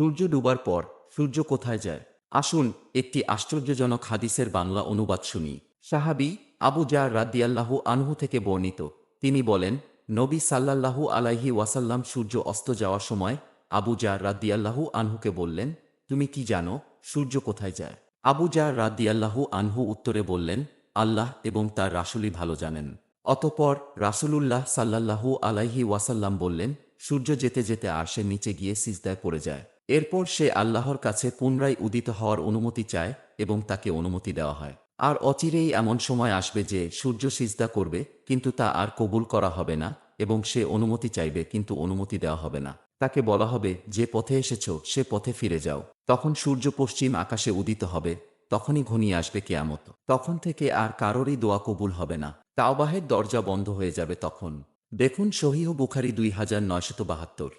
সূর্য ডুবার পর সূর্য কোথায় যায়? আসুন একটি আশ্চর্যজনক হাদিসের বাংলা অনুবাদ শুনি। সাহাবি আবু জার রাদিয়াল্লাহু আনহু থেকে বর্ণিত। তিনি বলেন, নবী সাল্লাল্লাহু আলাইহি ওয়াসাল্লাম সূর্য অস্ত যাওয়ার সময় আবু জার রাদিয়াল্লাহু আনহুকে বললেন, তুমি কি জানো সূর্য কোথায় যায়? আবু জার রাদিয়াল্লাহু আনহু উত্তরে বললেন, আল্লাহ এবং তার রাসুলই ভালো জানেন। অতপর রাসূলুল্লাহ সাল্লাল্লাহু আলাইহি ওয়াসাল্লাম বললেন, সূর্য যেতে যেতে আরশের নিচে গিয়ে সিজদায় পড়ে যায়। এরপর সে আল্লাহর কাছে পুনরায় উদিত হওয়ার অনুমতি চায় এবং তাকে অনুমতি দেওয়া হয়। আর অচিরেই এমন সময় আসবে যে সূর্য সিজদা করবে, কিন্তু তা আর কবুল করা হবে না এবং সে অনুমতি চাইবে, কিন্তু অনুমতি দেওয়া হবে না। তাকে বলা হবে, যে পথে এসেছ, সে পথে ফিরে যাও। তখন সূর্য পশ্চিম আকাশে উদিত হবে, তখনই ঘনিয়ে আসবে কেয়ামত। তখন থেকে আর কারোরই দোয়া কবুল হবে না। তাওবাহের দরজা বন্ধ হয়ে যাবে তখন। দেখুন, সহিহ বুখারি দুই হাজার নয়শত বাহাত্তর।